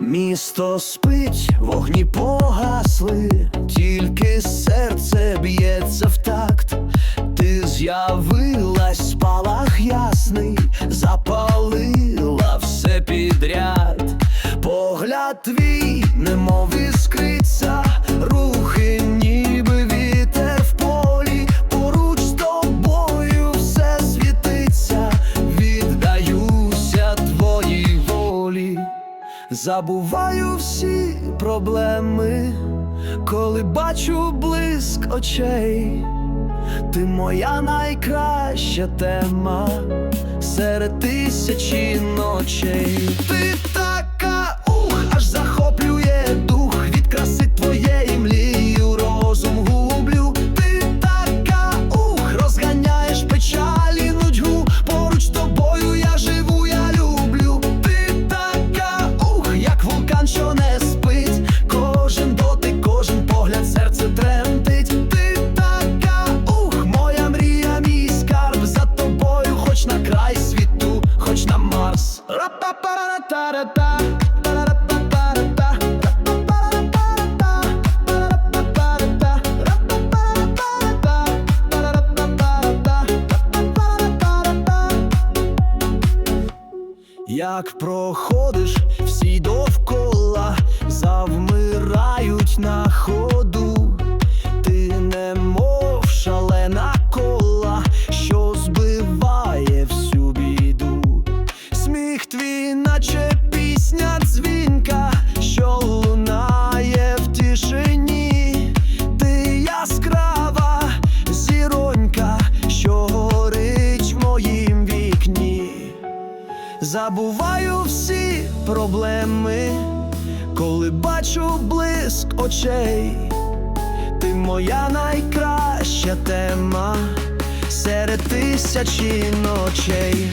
Місто спить, вогні погасли, тільки серце б'ється в такт, ти з'явилась спалах ясний, запалила все підряд, погляд твій немові. забуваю всі проблеми, коли бачу блиск очей, ти моя найкраща тема серед тисячі ночей. Ти Як проходиш, всі довкола завмирають на ходу. твій, наче пісня дзвінка, що лунає в тишині, ти яскрава зіронька, що горить в моїм вікні. Забуваю всі проблеми, коли бачу блиск очей, ти моя найкраща тема серед тисячі ночей.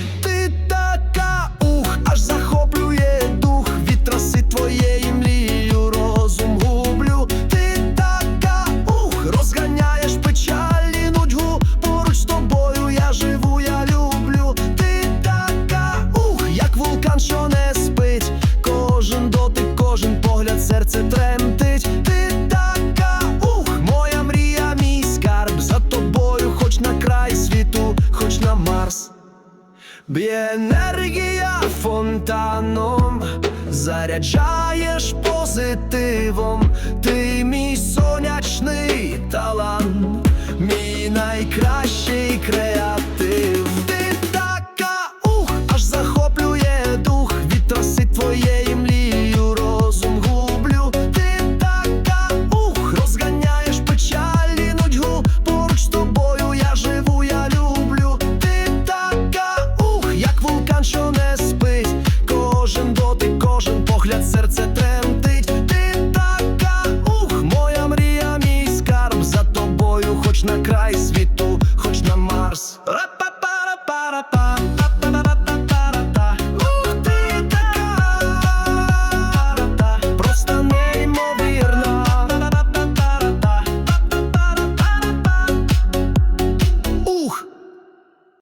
Б'є енергія фонтаном, заряджаєш позитивом, ти мій сонячний талант, мій найкращий.